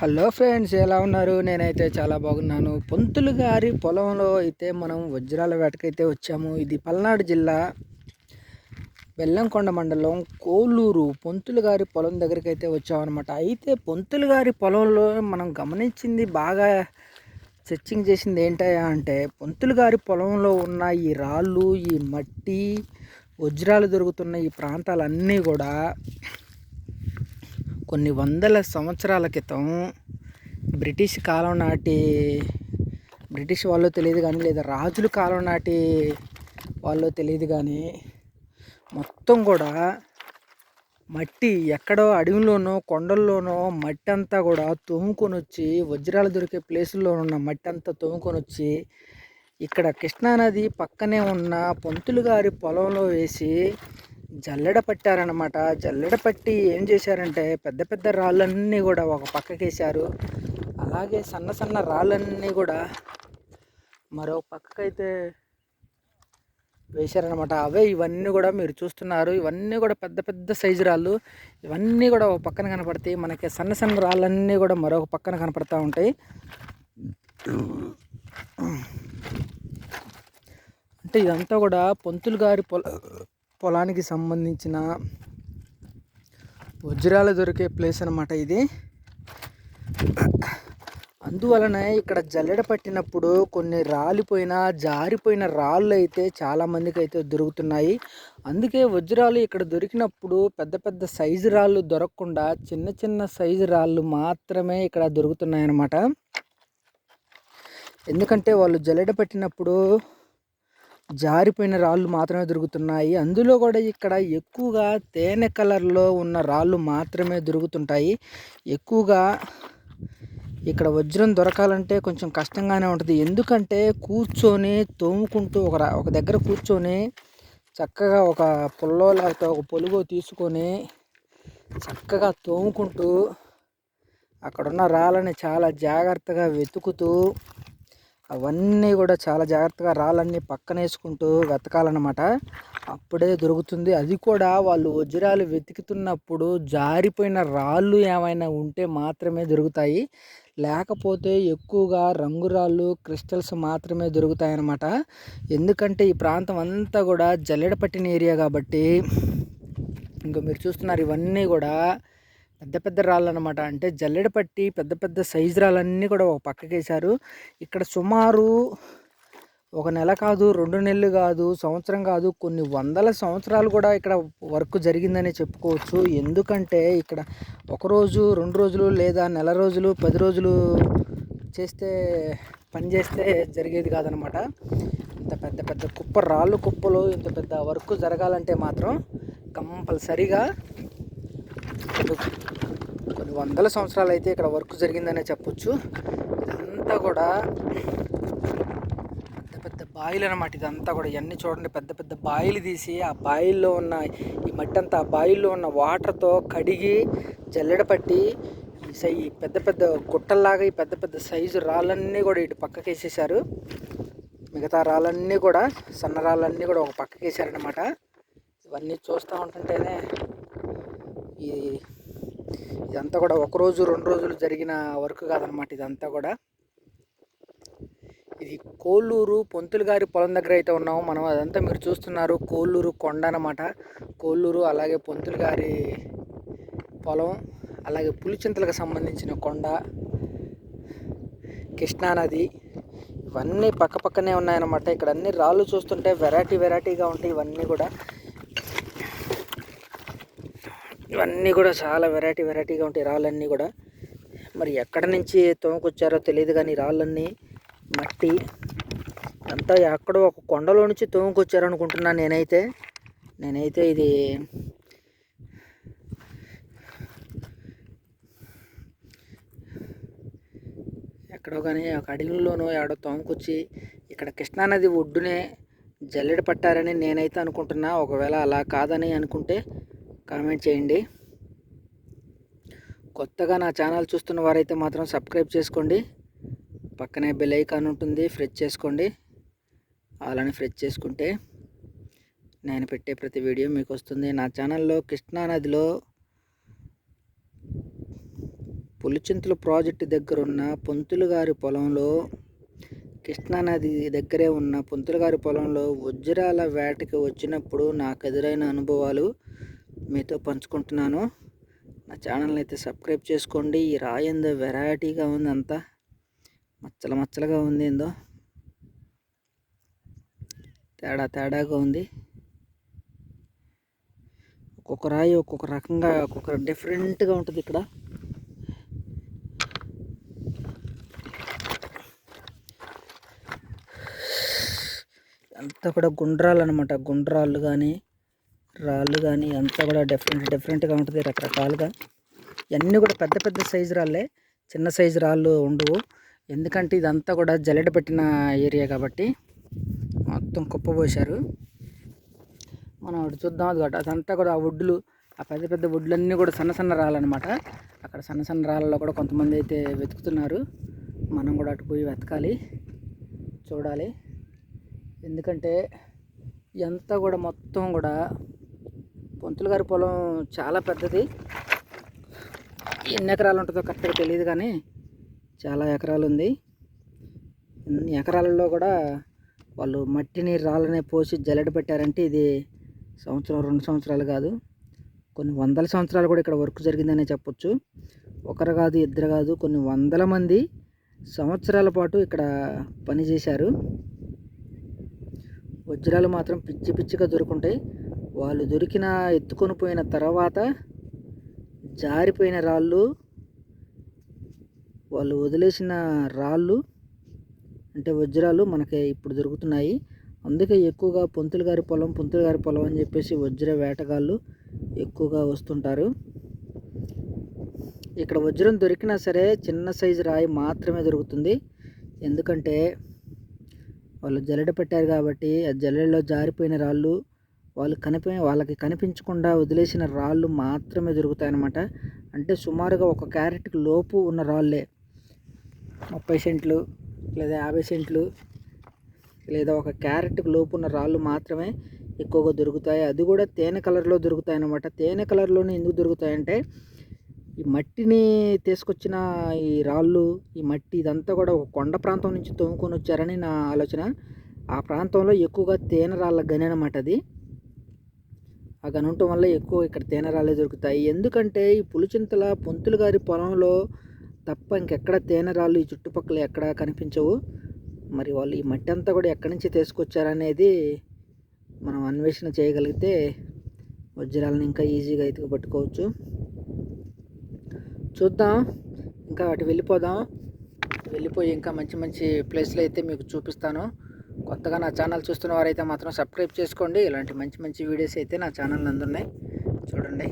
Hello friends ఎలా ఉన్నారు? నేనైతే చాలా బాగున్నాను. పొంతులు గారి పొలంలో అయితే మనం వజ్రాల వేటకైతే వచ్చాము. ఇది పల్నాడు జిల్లా బెల్లంకొండ మండలం కోలూరు. పొంతులు గారి పొలం దగ్గరికి అయితే వచ్చామన్నమాట. అయితే పొంతులు గారి పొలంలో మనం గమనించింది బాగా సెర్చింగ్ చేసింది ఏంటయ్యా అంటే పొంతులు గారి పొలంలో ఉన్న ఈ రాళ్ళు ఈ మట్టి వజ్రాలు దొరుకుతున్న ఈ ప్రాంతాలన్నీ కూడా కొన్ని వందల సంవత్సరాల క్రితం బ్రిటిష్ కాలం నాటి బ్రిటిష్ వాళ్ళు తెలియదు కానీ లేదా రాజుల కాలం నాటి వాళ్ళు తెలియదు కానీ మొత్తం కూడా మట్టి ఎక్కడో అడవిలోనో కొండల్లోనో మట్టి అంతా కూడా తోముకొని వచ్చి వజ్రాలు దొరికే ప్లేసుల్లో ఉన్న మట్టి అంతా తోముకొని వచ్చి ఇక్కడ కృష్ణానది పక్కనే ఉన్న పంతులు గారి పొలంలో వేసి జల్లెడ పట్టారనమాట జల్లెడ పట్టి ఏం చేశారంటే పెద్ద పెద్ద రాళ్ళన్నీ కూడా ఒక పక్కకేశారు. అలాగే సన్న సన్న రాళ్ళన్నీ కూడా మరో పక్కకైతే వేశారనమాట అవే ఇవన్నీ కూడా మీరు చూస్తున్నారు. ఇవన్నీ కూడా పెద్ద పెద్ద సైజు రాళ్ళు. ఇవన్నీ కూడా ఒక పక్కన కనపడతాయి. మనకి సన్న సన్న రాళ్ళన్నీ కూడా మరొక పక్కన కనపడతా ఉంటాయి. అంటే ఇదంతా కూడా పొంతులు గారి పొల పొలానికి సంబంధించిన వజ్రాలు దొరికే ప్లేస్ అనమాట ఇది. అందువలన ఇక్కడ జల్లెడ పట్టినప్పుడు కొన్ని రాలిపోయిన జారిపోయిన రాళ్ళు అయితే చాలామందికి అయితే దొరుకుతున్నాయి. అందుకే వజ్రాలు ఇక్కడ దొరికినప్పుడు పెద్ద పెద్ద సైజు రాళ్ళు దొరకకుండా చిన్న చిన్న సైజు రాళ్ళు మాత్రమే ఇక్కడ దొరుకుతున్నాయి అన్నమాట ఎందుకంటే వాళ్ళు జల్లెడ పట్టినప్పుడు జారిపోయిన రాళ్ళు మాత్రమే దొరుకుతున్నాయి. అందులో కూడా ఇక్కడ ఎక్కువగా తేనె కలర్లో ఉన్న రాళ్ళు మాత్రమే దొరుకుతుంటాయి. ఎక్కువగా ఇక్కడ వజ్రం దొరకాలంటే కొంచెం కష్టంగానే ఉంటుంది. ఎందుకంటే కూర్చొని తోముకుంటూ ఒక ఒక దగ్గర కూర్చొని చక్కగా ఒక పుల్లో లేకపోతే ఒక పొలుగో తీసుకొని చక్కగా తోముకుంటూ అక్కడున్న రాళ్ళని చాలా జాగ్రత్తగా వెతుకుతూ అవన్నీ కూడా చాలా జాగ్రత్తగా రాళ్ళన్నీ పక్కన వేసుకుంటూ వెతకాలన్నమాట. అప్పుడే దొరుకుతుంది. అది కూడా వాళ్ళు వజ్రాలు వెతుకుతున్నప్పుడు జారిపోయిన రాళ్ళు ఏమైనా ఉంటే మాత్రమే దొరుకుతాయి. లేకపోతే ఎక్కువగా రంగురాళ్ళు క్రిస్టల్స్ మాత్రమే దొరుకుతాయి అన్నమాట ఎందుకంటే ఈ ప్రాంతం అంతా కూడా జల్లెడ పట్టిన ఏరియా కాబట్టి ఇంకా మీరు చూస్తున్నారు ఇవన్నీ కూడా పెద్ద పెద్ద రాళ్ళు అనమాట అంటే జల్లెడ పట్టి పెద్ద పెద్ద సైజు రాళ్ళన్నీ కూడా ఒక పక్కకేశారు. ఇక్కడ సుమారు ఒక నెల కాదు రెండు నెలలు కాదు సంవత్సరం కాదు కొన్ని వందల సంవత్సరాలు కూడా ఇక్కడ వర్క్ జరిగిందని చెప్పుకోవచ్చు. ఎందుకంటే ఇక్కడ ఒకరోజు రెండు రోజులు లేదా నెల రోజులు పది రోజులు చేస్తే పని చేస్తే జరిగేది కాదనమాట. ఇంత పెద్ద పెద్ద కుప్ప రాళ్ళు కుప్పలు ఇంత పెద్ద వర్క్ జరగాలంటే మాత్రం కంపల్సరిగా కొన్ని వందల సంవత్సరాలు అయితే ఇక్కడ వర్క్ జరిగిందనే చెప్పొచ్చు. ఇదంతా కూడా పెద్ద పెద్ద బాయిలు అనమాట ఇదంతా కూడా ఇవన్నీ చూడండి పెద్ద పెద్ద బాయిలు తీసి ఆ బాయిల్లో ఉన్న ఈ మట్టి అంతా ఆ బాయిల్లో ఉన్న వాటర్తో కడిగి జల్లెడ పట్టి ఈ పెద్ద పెద్ద గుట్టల్లాగా ఈ పెద్ద పెద్ద సైజు రాళ్ళన్నీ కూడా ఇటు పక్కకి వేసేసారు మిగతా రాళ్ళన్నీ కూడా సన్న రాళ్ళన్నీ కూడా ఒక పక్కకి వేసారనమాట ఇవన్నీ చూస్తూ ఉంటుంటేనే ఈ ఇదంతా కూడా ఒక రోజు రెండు రోజులు జరిగిన వర్క్ కాదనమాట ఇదంతా కూడా. ఇది కోల్లూరు పొంతులు గారి పొలం దగ్గర అయితే ఉన్నాము. మనం అదంతా మీరు చూస్తున్నారు. కోల్లూరు కొండ అనమాట కోల్లూరు అలాగే పొంతులు గారి పొలం అలాగే పులిచింతలకు సంబంధించిన కొండ కృష్ణానది ఇవన్నీ పక్క పక్కనే ఉన్నాయన్నమాట. ఇక్కడ అన్ని రాళ్ళు చూస్తుంటే వెరైటీ వెరైటీగా ఉంటాయి ఇవన్నీ కూడా. ఇవన్నీ కూడా చాలా వెరైటీ వెరైటీగా ఉంటాయి రాళ్ళన్నీ కూడా. మరి ఎక్కడ నుంచి తోముకొచ్చారో తెలియదు కానీ రాళ్ళన్నీ మట్టి. అంతా ఎక్కడో ఒక కొండలో నుంచి తోముకొచ్చారనుకుంటున్నాను నేనైతే. నేనైతే ఇది ఎక్కడో కానీ ఒక అడవిలోనో ఎక్కడో తోముకొచ్చి ఇక్కడ కృష్ణానది ఒడ్డునే జల్లెడ పట్టారని నేనైతే అనుకుంటున్నా. ఒకవేళ అలా కాదని అనుకుంటే కామెంట్ చేయండి. కొత్తగా నా ఛానల్ చూస్తున్న వారైతే మాత్రం సబ్స్క్రైబ్ చేసుకోండి. పక్కనే బెల్ ఐకాన్ ఉంటుంది ఫ్రెష్ చేసుకోండి. అలానే ఫ్రెష్ చేసుకుంటే నేను పెట్టే ప్రతి వీడియో మీకు వస్తుంది. నా ఛానల్లో కృష్ణానదిలో పులిచింతల ప్రాజెక్టు దగ్గర ఉన్న పొంతులు గారి పొలంలో కృష్ణానది దగ్గరే ఉన్న పొంతులు గారి పొలంలో వజ్రాల వేటకి వచ్చినప్పుడు నాకు ఎదురైన అనుభవాలు మీతో పంచుకుంటున్నాను. నా ఛానల్ని అయితే సబ్స్క్రైబ్ చేసుకోండి. ఈ రాయి ఏందో వెరైటీగా ఉంది అంతా. మచ్చల మచ్చలుగా ఉంది ఏందో తేడా తేడాగా ఉంది. ఒక్కొక్క రాయి ఒక్కొక్క రకంగా ఒక్కొక్క డిఫరెంట్గా ఉంటుంది ఇక్కడ. అంతా కూడా గుండ్రాలు అనమాట గుండ్రాళ్ళు కానీ రాళ్ళు కానీ అంతా కూడా డిఫరెంట్ డిఫరెంట్గా ఉంటుంది రకరకాలుగా. ఇవన్నీ కూడా పెద్ద పెద్ద సైజు రాళ్ళే. చిన్న సైజు రాళ్ళు ఉండవు. ఎందుకంటే ఇదంతా కూడా జల్లెడ పెట్టిన ఏరియా కాబట్టి మొత్తం కుప్పపోశారు మనం అటు చూద్దాం అది ఒకటి అదంతా కూడా ఆ ఒడ్లు ఆ పెద్ద పెద్ద ఒడ్లన్నీ కూడా సన్న సన్న రాళ్ళనమాట అక్కడ సన్న సన్న రాళ్ళలో కూడా కొంతమంది అయితే వెతుకుతున్నారు. మనం కూడా అటు పోయి వెతకాలి చూడాలి. ఎందుకంటే ఇదంతా కూడా మొత్తం కూడా పొంతులు గారి పొలం చాలా పెద్దది. ఎన్ని ఎకరాలు ఉంటుందో కరెక్ట్గా తెలియదు కానీ చాలా ఎకరాలు ఉంది ఎకరాలలో కూడా వాళ్ళు మట్టిని రాళ్ళని పోసి జల్లెడ పెట్టారంటే ఇది సంవత్సరం రెండు సంవత్సరాలు కాదు. కొన్ని వందల సంవత్సరాలు కూడా ఇక్కడ వర్క్ జరిగిందనే చెప్పొచ్చు. ఒకరు కాదు ఇద్దరు కాదు కొన్ని వందల మంది సంవత్సరాల పాటు ఇక్కడ పనిచేశారు వజ్రాలు మాత్రం పిచ్చి పిచ్చిగా దొరుకుంటాయి. వాళ్ళు దొరికిన ఎత్తుకొని పోయిన తర్వాత జారిపోయిన రాళ్ళు వాళ్ళు వదిలేసిన రాళ్ళు అంటే వజ్రాలు మనకి ఇప్పుడు దొరుకుతున్నాయి. అందుకే ఎక్కువగా పొంతులు గారి పొలం పొంతులు గారి పొలం అని చెప్పేసి వజ్ర వేటగాళ్ళు ఎక్కువగా వస్తుంటారు. ఇక్కడ వజ్రం దొరికినా సరే చిన్న సైజు రాయి మాత్రమే దొరుకుతుంది. ఎందుకంటే వాళ్ళు జల్లెడ పెట్టారు కాబట్టి ఆ జల్లెడలో జారిపోయిన రాళ్ళు వాళ్ళు కనిపి వాళ్ళకి కనిపించకుండా వదిలేసిన రాళ్ళు మాత్రమే దొరుకుతాయి అన్నమాట అంటే సుమారుగా ఒక క్యారెట్కి లోపు ఉన్న రాళ్ళే. ముప్పై సెంట్లు లేదా యాభై సెంట్లు లేదా ఒక క్యారెట్కి లోపు ఉన్న రాళ్ళు మాత్రమే ఎక్కువగా దొరుకుతాయి. అది కూడా తేనె కలర్లో దొరుకుతాయి అన్నమాట తేనె కలర్లోనే ఎందుకు దొరుకుతాయంటే ఈ మట్టిని తీసుకొచ్చిన ఈ రాళ్ళు ఈ మట్టి ఇదంతా కూడా ఒక కొండ ప్రాంతం నుంచి తోముకొని వచ్చారని నా ఆలోచన. ఆ ప్రాంతంలో ఎక్కువగా తేనె రాళ్ళ గని అనమాట అది. ఆ గని ఉండటం వల్ల ఎక్కువ ఇక్కడ తేనె దొరుకుతాయి. ఎందుకంటే ఈ పులిచింతల పొంతులు గారి పొలంలో తప్ప ఇంకెక్కడ తేనెరాళ్ళు ఈ చుట్టుపక్కల ఎక్కడ కనిపించవు. మరి వాళ్ళు ఈ మట్టి అంతా కూడా ఎక్కడి నుంచి తీసుకొచ్చారనేది మనం అన్వేషణ చేయగలిగితే వజ్రాలను ఇంకా ఈజీగా ఎత్తుకు పట్టుకోవచ్చు. చూద్దాం. ఇంకా అటు వెళ్ళిపోదాం. వెళ్ళిపోయి ఇంకా మంచి మంచి ప్లేస్లు అయితే మీకు చూపిస్తాను. కొత్తగా నా ఛానల్ చూస్తున్న వారైతే మాత్రం సబ్స్క్రైబ్ చేసుకోండి. ఇలాంటి మంచి మంచి వీడియోస్ అయితే నా ఛానల్ అందున్నాయి చూడండి.